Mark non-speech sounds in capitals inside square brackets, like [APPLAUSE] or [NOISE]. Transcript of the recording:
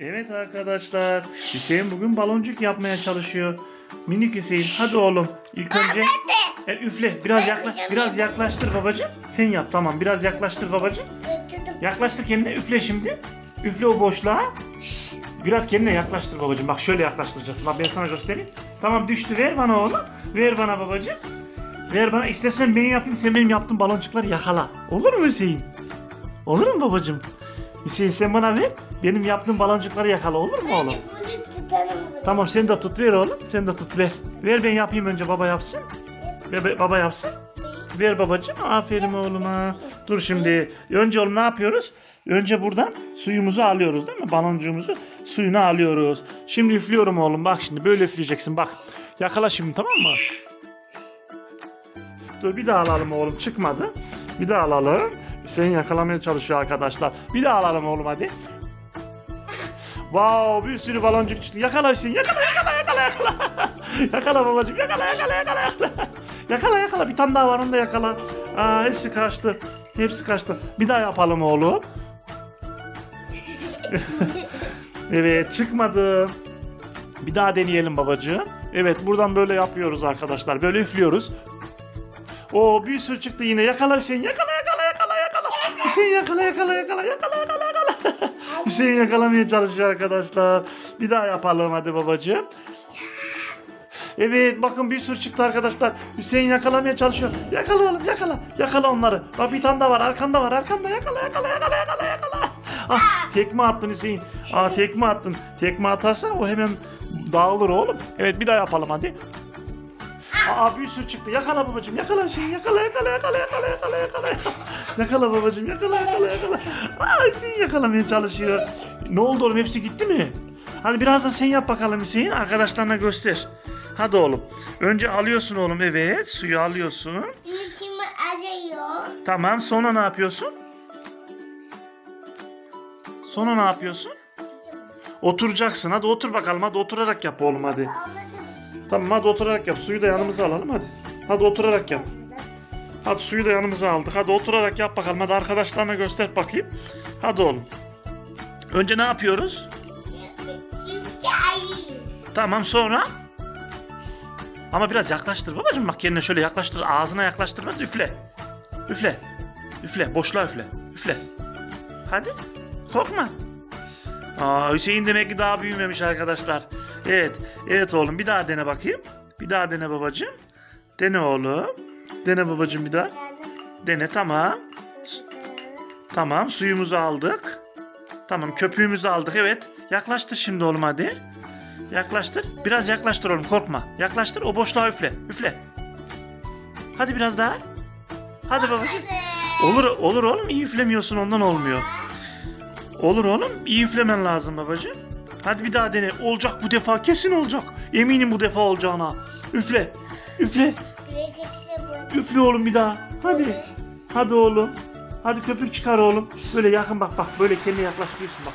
Evet arkadaşlar, Hüseyin bugün baloncuk yapmaya çalışıyor. Minik Hüseyin, hadi oğlum. İlk önce e, üfle, biraz yaklaş, biraz yaklaştır babacığım. Sen yap, tamam. Biraz yaklaştır babacığım. Yaklaştır kendine, üfle şimdi. Üfle o boşluğa. Biraz kendine yaklaştır babacığım. Bak şöyle yaklaştıracaksın. Bak ben sana göstereyim. Tamam düştü, ver bana oğlum. Ver bana babacığım. Ver bana. İstersen ben yapayım, sen benim yaptığım baloncukları yakala. Olur mu Hüseyin? Olur mu babacığım? Hüseyin sen bana ver. Benim yaptığım baloncukları yakala olur mu oğlum? Tamam sen de tut ver oğlum. Sen de tut ver. Ver ben yapayım önce baba yapsın. Ver, be- baba yapsın. Ver babacığım. Aferin oğluma. Dur şimdi. Önce oğlum ne yapıyoruz? Önce buradan suyumuzu alıyoruz değil mi? Baloncuğumuzu suyunu alıyoruz. Şimdi üflüyorum oğlum. Bak şimdi böyle üfleyeceksin bak. Yakala şimdi tamam mı? Dur bir daha alalım oğlum. Çıkmadı. Bir daha alalım. Hüseyin yakalamaya çalışıyor arkadaşlar. Bir daha alalım oğlum hadi. Wow bir sürü baloncuk çıktı. Yakala Hüseyin yakala yakala yakala yakala. [LAUGHS] yakala babacığım yakala yakala yakala yakala. yakala yakala bir tane daha var onu da yakala. Aa hepsi kaçtı. Hepsi kaçtı. Bir daha yapalım oğlum. [LAUGHS] evet çıkmadı. Bir daha deneyelim babacığım. Evet buradan böyle yapıyoruz arkadaşlar. Böyle üflüyoruz. O bir sürü çıktı yine. Yakala Hüseyin yakala yakala yakala yakala. Hüseyin yakala yakala yakala yakala yakala. [LAUGHS] Hüseyin yakalamaya çalışıyor arkadaşlar. Bir daha yapalım hadi babacığım. Evet bakın bir sürü çıktı arkadaşlar. Hüseyin yakalamaya çalışıyor. Yakala oğlum yakala. Yakala onları. Bak bir tane daha var arkanda var arkanda yakala yakala yakala yakala yakala. Ah tekme attın Hüseyin. Aa tekme attın. Tekme atarsan o hemen dağılır oğlum. Evet bir daha yapalım hadi. Aa bir sürü çıktı. Yakala babacığım. Yakala Hüseyin. Yakala yakala yakala yakala yakala yakala. Yakala babacığım. Yakala yakala yakala. Aa Hüseyin yakalamaya çalışıyor. Ne oldu oğlum? Hepsi gitti mi? Hadi biraz da sen yap bakalım Hüseyin. Arkadaşlarına göster. Hadi oğlum. Önce alıyorsun oğlum evet. Suyu alıyorsun. Yüzümü arıyor. Tamam. Sonra ne yapıyorsun? Sonra ne yapıyorsun? Oturacaksın. Hadi otur bakalım. Hadi oturarak yap oğlum hadi. Tamam hadi oturarak yap. Suyu da yanımıza alalım hadi. Hadi oturarak yap. Hadi suyu da yanımıza aldık. Hadi oturarak yap bakalım. Hadi arkadaşlarına göster bakayım. Hadi oğlum. Önce ne yapıyoruz? Tamam sonra? Ama biraz yaklaştır babacığım. Bak kendine şöyle yaklaştır. Ağzına yaklaştırmaz. Üfle. Üfle. Üfle. Boşluğa üfle. Üfle. Hadi. Korkma. Aa, Hüseyin demek ki daha büyümemiş arkadaşlar. Evet. Evet oğlum bir daha dene bakayım. Bir daha dene babacığım. Dene oğlum. Dene babacığım bir daha. Dene tamam. Tamam suyumuzu aldık. Tamam köpüğümüzü aldık evet. Yaklaştır şimdi oğlum hadi. Yaklaştır. Biraz yaklaştır oğlum korkma. Yaklaştır o boşluğa üfle. Üfle. Hadi biraz daha. Hadi babacığım. Olur olur oğlum iyi üflemiyorsun ondan olmuyor. Olur oğlum iyi üflemen lazım babacığım. Hadi bir daha dene. Olacak bu defa kesin olacak. Eminim bu defa olacağına. Üfle. Üfle. Üfle oğlum bir daha. Hadi. Hadi oğlum. Hadi köpük çıkar oğlum. Böyle yakın bak bak. Böyle kendine yaklaştırıyorsun bak.